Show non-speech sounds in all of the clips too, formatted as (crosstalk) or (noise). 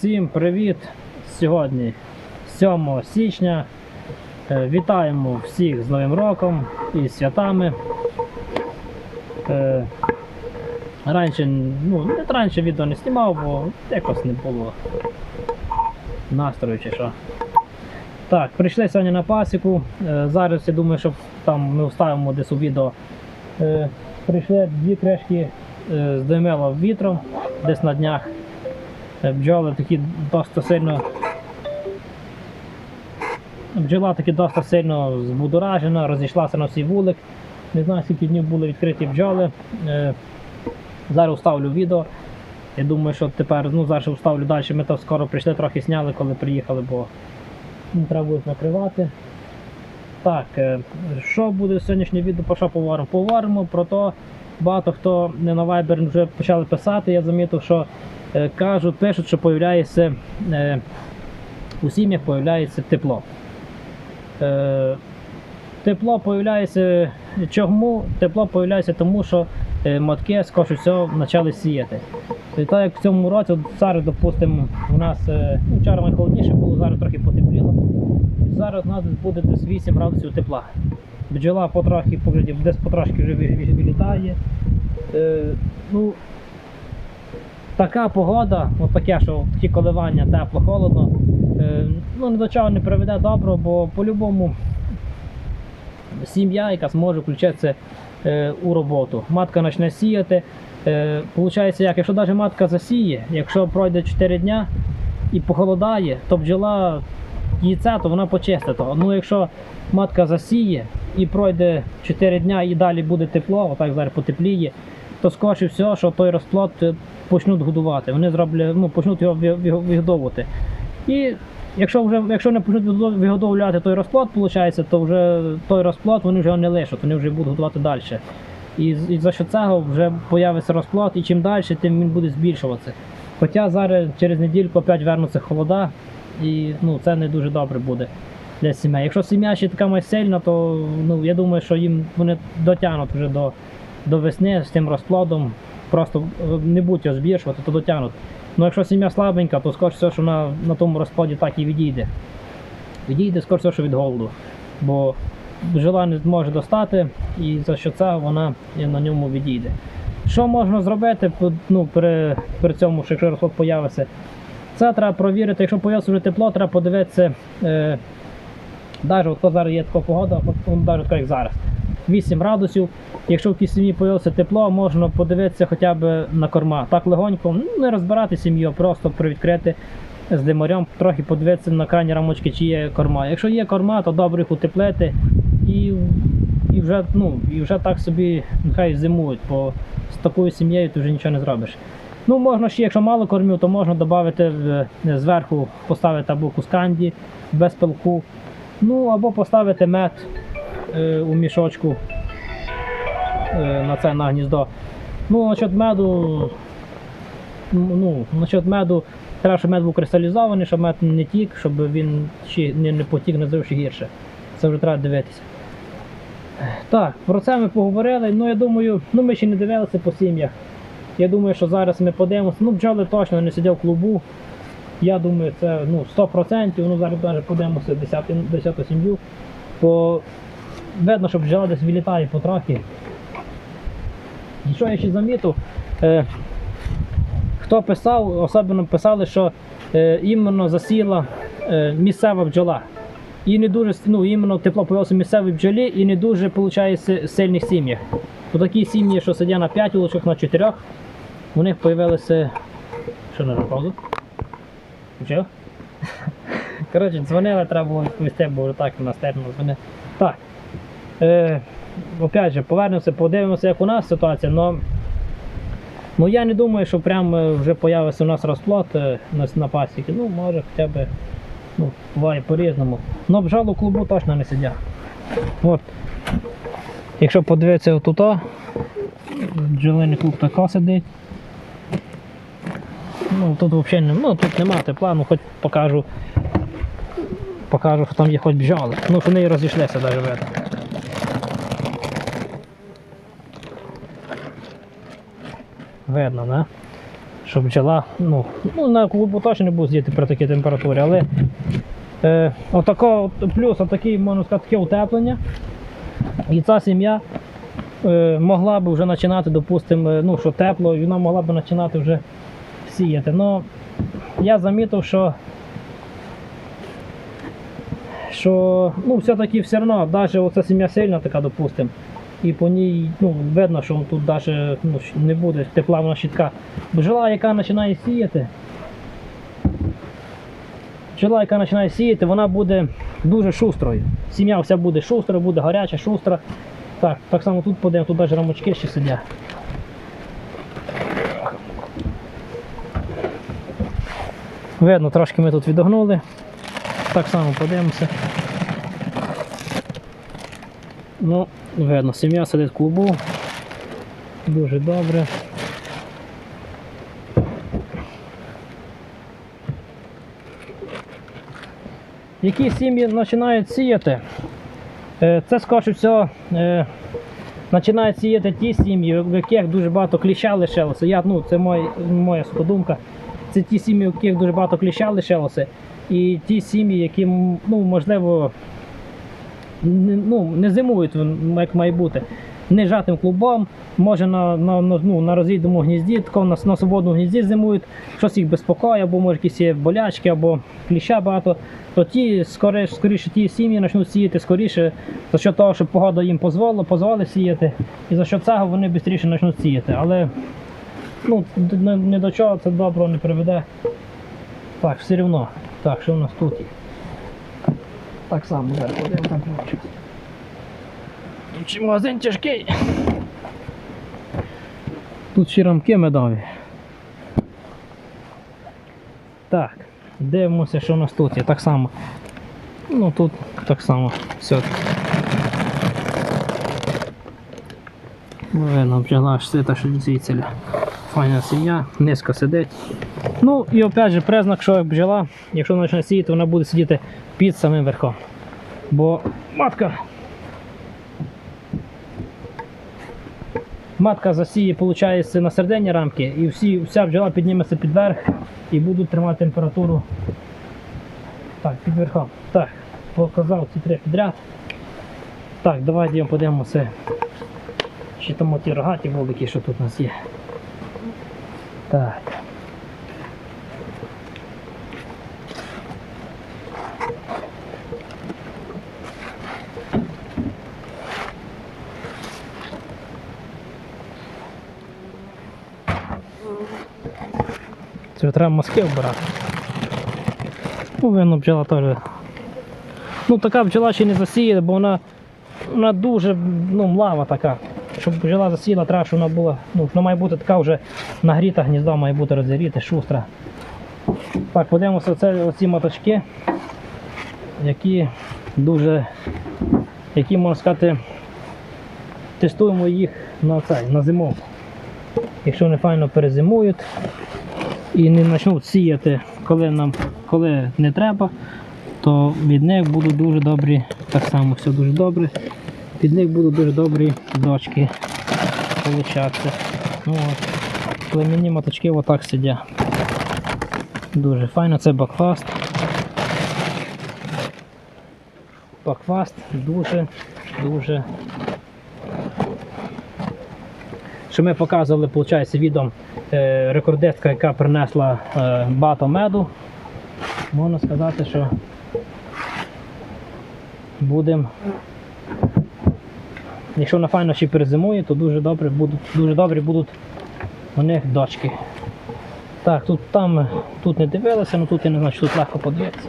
Всім привіт! Сьогодні 7 січня. Е, Вітаємо всіх з Новим роком і святами. Е, Раніше, ну, не раніше відео не знімав, бо якось не було настрою чи що. Так, прийшли сьогодні на пасіку. Е, Зараз я думаю, що там ми вставимо десь у відео. Прийшли дві кришки е, здоймило вітром десь на днях. Е, Бджоли такі досить сильно. Бджола таки досить сильно збудоражена, розійшлася на всій вулик. Не знаю, скільки днів були відкриті бджоли. Е, Зараз вставлю відео. Я думаю, що тепер ну, зараз вставлю далі. Ми то скоро прийшли, трохи сняли, коли приїхали, бо ну, треба буде накривати. Так, е, що буде сьогоднішнє відео, про що поговоримо? Поговоримо про те, багато хто не на Viber вже почали писати. Я замітив, що е, кажуть, пишуть, що появляється е, у сім'ях появляється тепло. Е, тепло появляється чому? Тепло появляється тому, що матки скоріше всього почали сіяти. І так як в цьому році, от зараз, допустимо, у нас ну, вчора найхолодніше було, зараз трохи потепліло. Зараз у нас буде десь 8 градусів тепла. Бджола потрохи погляді, десь потрошки вже вилітає. Е, ну, така погода, от таке, що такі коливання тепло-холодно, е, ну, до чого не приведе добро, бо по-любому сім'я, яка зможе включитися е, у роботу. Матка почне сіяти. Е, Получається, як, якщо навіть матка засіє, якщо пройде 4 дня і похолодає, то бджола яйця, то вона почистить. Ну якщо матка засіє і пройде 4 дня і далі буде тепло, отак зараз потепліє, то скоріше всього, що той розплод е, почнуть годувати. Вони зроблять, ну, почнуть його ви- ви- вигодовувати. І якщо вже якщо не почнуть вигодов- вигодовляти той розплод, виходить, то вже той розплод вони вже не лишать, вони вже будуть годувати далі. І, і за що цього вже появиться розплод, і чим далі, тим він буде збільшуватися. Хоча зараз через недільку опять вернуться холода, і ну, це не дуже добре буде для сімей. Якщо сім'я ще така має сильна, то ну, я думаю, що їм вони дотягнуть вже до, до весни з тим розплодом. Просто е, не будуть його збільшувати, то дотягнуть. Ну якщо сім'я слабенька, то скоріше все, що на, на тому розплоді так і відійде. Відійде скоріше все, що від голоду. Бо бджола не зможе достати, і за що це вона на ньому відійде. Що можна зробити ну, при, при цьому, що якщо розплод появиться? Це треба провірити, якщо появиться вже тепло, треба подивитися. Е, навіть от зараз є така погода, навіть як зараз. 8 градусів. Якщо в сім'ї появилося тепло, можна подивитися хоча б на корма. Так легонько, ну, не розбирати сім'ю, просто привідкрити з димарем, трохи подивитися на крайні рамочки, чи є корма. Якщо є корма, то добре їх утеплити і, і, вже, ну, і вже так собі нехай зимують, бо з такою сім'єю ти вже нічого не зробиш. Ну, можна ще, якщо мало кормів, то можна додати зверху, поставити або кусканді без пилку, ну або поставити мед е, у мішочку е, на це на гніздо. Ну, насчет меду, ну, насчет меду, треба, щоб мед був кристалізований, щоб мед не тік, щоб він ще не, не потік не зовсім гірше. Це вже треба дивитися. Так, про це ми поговорили. Ну, я думаю, ну ми ще не дивилися по сім'ях. Я думаю, що зараз ми подивимося. Ну, бджоли точно не сидять в клубу. Я думаю, це ну, 100%. Ну, зараз навіть подивимося 10, 10 сім'ю. Бо видно, що бджола десь вилітає потрохи. І що я ще замітив? Е, хто писав, особливо писали, що е, іменно засіла е, місцева бджола. І не дуже ну, іменно тепло появилося місцевій бджолі і не дуже виходить сильних сім'ях. Такі сім'ї, що сидять на 5 улочок, на 4, у них появилися. Що на паузу? Включив? Коротше, дзвонили, треба було відповісти, бо вже так у нас термін дзвонив. Так. Е, опять же, повернемося, подивимося, як у нас ситуація, но Ну я не думаю, що прям е, вже появився у нас розплод е, на, на пасіки. Ну, може хоча б ну, буває по-різному. Но бджолу клубу точно не сидять. От. Якщо подивитися отут, бджолиний клуб тако сидить. Ну тут взагалі не, ну, тут нема тепла, ну хоч покажу. Покажу, що там є хоч бджоли. Ну, що вони розійшлися навіть видно. Видно, да? щоб бджола, ну, ну на клубу точно не буде з'їти при такій температурі, але е, отако, от плюс отакий, можна сказати, таке утеплення. І ця сім'я е, могла б вже починати, допустимо, ну, що тепло, і вона могла б починати вже сіяти. Но я замітив, що що ну, все-таки все одно, навіть оця сім'я сильна така, допустимо, і по ній ну, видно, що тут навіть ну, не буде тепла вона щитка. Бджола, яка починає сіяти, бджола, яка починає сіяти, вона буде дуже шустрою. Сім'я вся буде шустра, буде гаряча, шустра. Так, так само тут подивимо, тут навіть рамочки ще сидять. Видно, трошки ми тут відогнули. Так само подивимося. Ну, видно, сім'я сидить в клубу. Дуже добре. Які сім'ї починають сіяти? Е, Це скоріше всього починають сіяти ті сім'ї, в яких дуже багато кліща лишилося. Я, ну, це моя, моя подумка. Це ті сім'ї, в яких дуже багато кліща лишилося. І ті сім'ї, які ну, можливо не, ну, не зимують, як має бути. Не жатим клубом, може на, на, на, ну, на розійдому гнізді, тако на, на свободному гнізді зимують, щось їх безпокоїть, або може якісь є болячки, або кліща багато, то ті скоріше, скоріше ті сім'ї почнуть сіяти скоріше, за що того, що погода їм дозволила, дозволила сіяти, і за що цього вони швидше почнуть сіяти. Але ну, не, до чого це добро не приведе. Так, все одно. Так, що у нас тут є? Так само, зараз подивимо там ключик. Тут ще магазин тяжкий. Тут ще рамки медові. Так, дивимося, що у нас тут є. Так само. Ну тут так само. Все. Видно, бджола аж сита, що звідсіля. Файна сім'я, низько сидить. Ну і опять же признак, що бджола, якщо вона почне сіяти, вона буде сидіти під самим верхом. Бо матка. Матка засіє, виходить, на середині рамки, і всі, вся бджола підніметься під верх і будуть тримати температуру. Так, під верхом. Так, показав ці три підряд. Так, давайте йдемо подивимося. Чи там ті рогаті вулики, що тут у нас є. Так. Це треба мозки вбирати. Повинна бджола теж. Ну така бджола ще не засіє, бо вона, вона дуже ну, млава така. Щоб бджола засіяла, треба, щоб вона була. Ну, вона має бути така вже нагріта гніздо, має бути розігріте, шустра. Так, подивимося оце, оці моточки, які дуже, які можна сказати, тестуємо їх на цей, на зимовку. Якщо вони файно перезимують і не почнуть сіяти, коли нам коли не треба, то від них будуть дуже добрі, так само все дуже добре. Від них будуть дуже добрі дочки получатися. Ну, от. Племінні моточки отак сидять. Дуже файно, це бакфаст. Бакфаст дуже, дуже. Що ми показували, виходить, відом е, рекордистка, яка принесла е, багато меду. Можна сказати, що будемо. Якщо вона файно ще перезимує, то дуже добре будуть, дуже добрі будуть у них дочки. Так, тут там тут не дивилися, але тут я не знаю, що тут легко подивитися.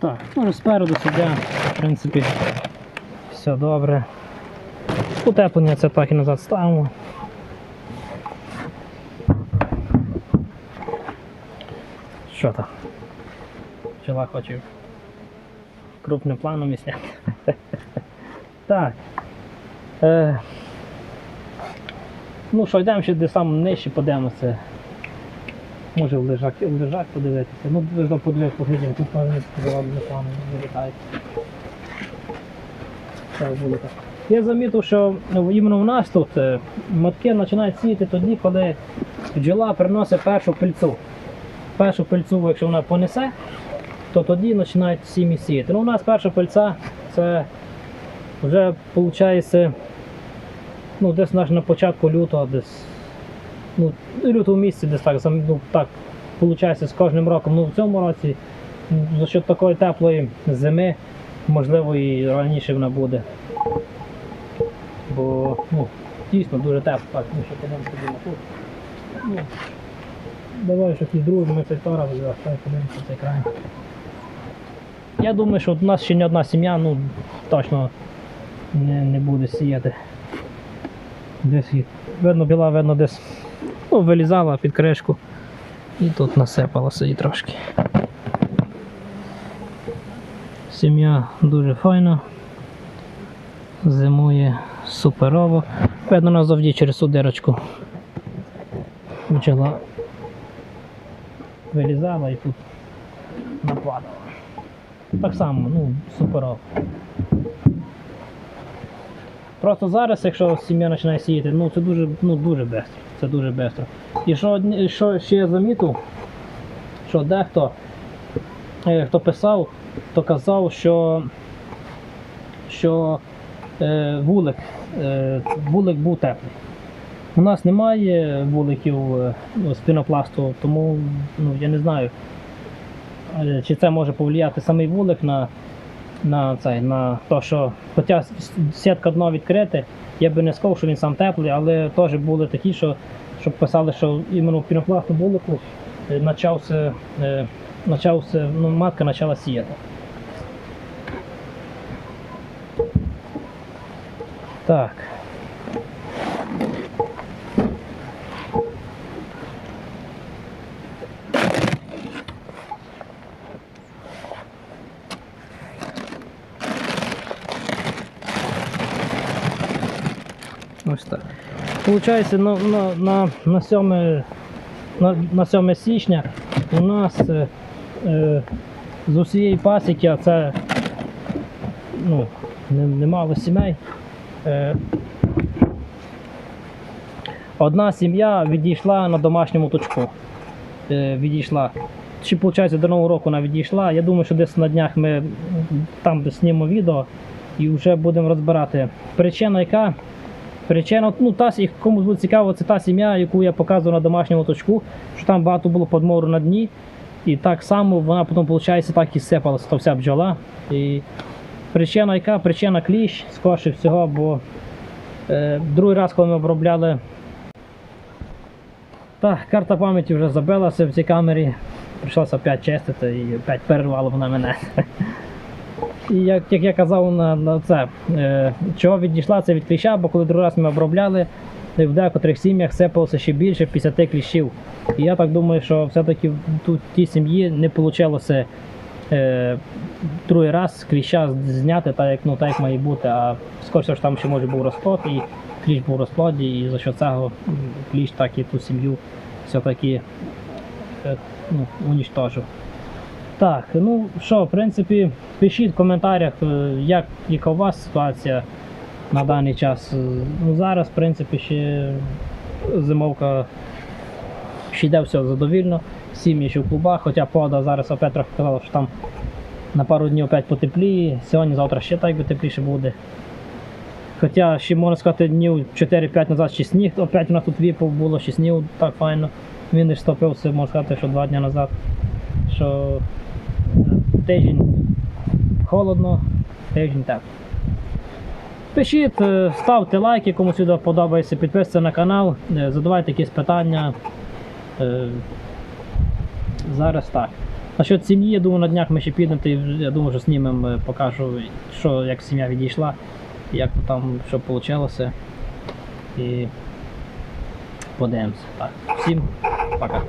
Так, ну спереду сидя, в принципі, все добре. Утеплення це так і назад ставимо. Що там? Пчела хоче крупним планом і зняти. (laughs) Так. Е, ну що, йдемо ще де саме нижче, подивимося. Може в лежак, в лежак подивитися. Ну, ви подивитися, поглядім, тут певно сказав, не там вилітають. Так. Я замітив, що іменно в нас тут е, матки починають сіяти тоді, коли бджола приносить першу пильцу. Першу пильцу, якщо вона понесе, то тоді починають сім'ї сіяти. Ну, у нас перша пильця це вже виходить ну, десь наш на початку лютого, десь ну, в лютому місяці десь так, ну, так виходить з кожним роком. Ну, в цьому році за що такої теплої зими, можливо, і раніше вона буде. Бо ну, дійсно дуже тепло. Так, ну що подивимося тут. Давай щось другого, ми цей взяли, так подивимося цей край. Я думаю, що у нас ще не одна сім'я, ну точно не, не буде сіяти. Десь їх, видно, біла, видно, десь ну, вилізала під кришку і тут насипалося її трошки. Сім'я дуже файна. Зимує суперово. Видно назавжди через цю дирочку. Почала вилізала і тут нападала. Так само, ну, суперово. Просто зараз, якщо сім'я починає сіяти, ну це дуже, ну, дуже швидко. Це дуже швидко. І що, що ще я замітив, що дехто, е, хто писав, то казав, що, що е, вулик, е, вулик був теплий. У нас немає вуликів е, ну, з пінопласту, тому ну, я не знаю, е, чи це може повлияти самий вулик на, на, цей, на те, що хоча сітка дно відкрите, я би не сказав, що він сам теплий, але теж були такі, що, що писали, що іменно в пінопласту вулику е, почався, ну, матка почала сіяти. Так. Ось так. Получається, на, на, на, на, 7, на, на 7 січня у нас е, з усієї пасіки, а це ну, не- немало сімей. Е, одна сім'я відійшла на домашньому точку. Е, відійшла. Чи виходить до Нового року вона відійшла. Я думаю, що десь на днях ми там знімемо відео і вже будемо розбирати. Причина яка? Причина, ну та комусь буде цікаво, це та сім'я, яку я показував на домашньому точку, що там багато було подмору на дні. І так само вона потім, виходить, так і сипалася та вся бджола. І причина яка? Причина кліщ, скорше всього, бо е, другий раз, коли ми обробляли. Так, карта пам'яті вже забилася в цій камері. Прийшлося опять чистити і опять перервало вона мене. Як, як я казав на, на це, е, чого відійшла це від кліща, бо коли другий раз ми обробляли, в декотрих сім'ях сипалося ще більше 50 кліщів. І я так думаю, що все-таки в тій сім'ї не вийшло е, другий раз кліща зняти так, як, ну, так, як має бути, а скоріше ж там ще може був розплод, і кліщ був розплоді, і за що цього кліщ так і ту сім'ю все-таки е, ну, унічтожив. Так, ну що, в принципі, пишіть в коментарях, е, як, яка у вас ситуація на даний час. Е, Ну, зараз, в принципі, ще зимовка ще йде все задовільно. Сім'ї ще в клубах, хоча погода зараз опять трохи казала, що там на пару днів опять потепліє. Сьогодні, завтра ще так би тепліше буде. Хоча ще можна сказати, днів 4-5 назад ще сніг, опять у нас тут віпав було, ще снігу так файно. Він не стопився, можна сказати, що два дні назад. Що тиждень холодно, тиждень тепло. Пишіть, е, ставте лайки, кому сюди подобається, підписуйтесь на канал, е, задавайте якісь питання. Е, Зараз так. Насчет сім'ї, я думаю, на днях ми ще підемо, я думаю, що знімемо, покажу, що як сім'я відійшла, як там що вийшло. І подивимося. Так, всім пока.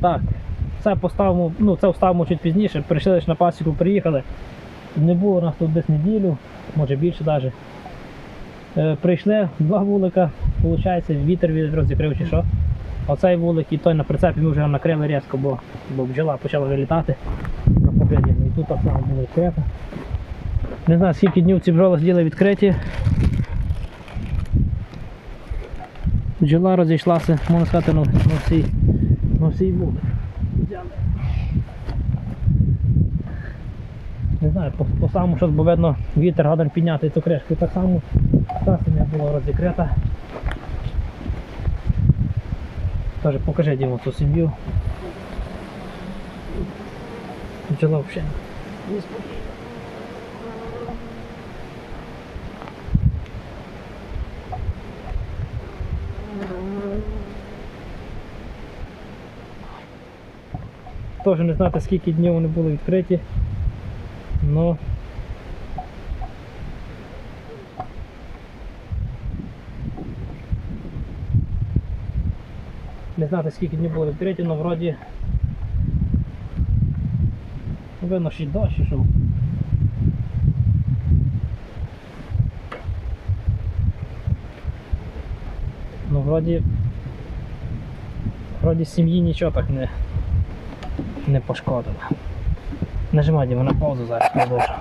Так, це поставимо, ну це вставимо чуть пізніше. Прийшли лише на пасіку, приїхали. Не було нас тут десь неділю, може більше навіть. Е, прийшли, два вулика, виходить, вітер розікрив чи що. Оцей вулик і той на прицепі ми вже накрили різко, бо, бо бджола почала вилітати. І тут так само було відкрито. Не знаю, скільки днів ці бджоли сиділи відкриті. Бджола розійшлася, можна сказати, на, всій, на всій вулик. Взяли. Не знаю, по, по самому щось, бо видно, вітер гадан підняти цю кришку. Так само та сім'я була розікрита. Тоже покажи Діму цю сім'ю. Бджола взагалі. Теж не знати скільки днів вони були відкриті. Ну не знати скільки днів було відкриті, але вроді видно, що й дощ ішов. Ну вроді вроді сім'ї нічого так не, не пошкодило. Нажимай Діма, на паузу зараз продовжу.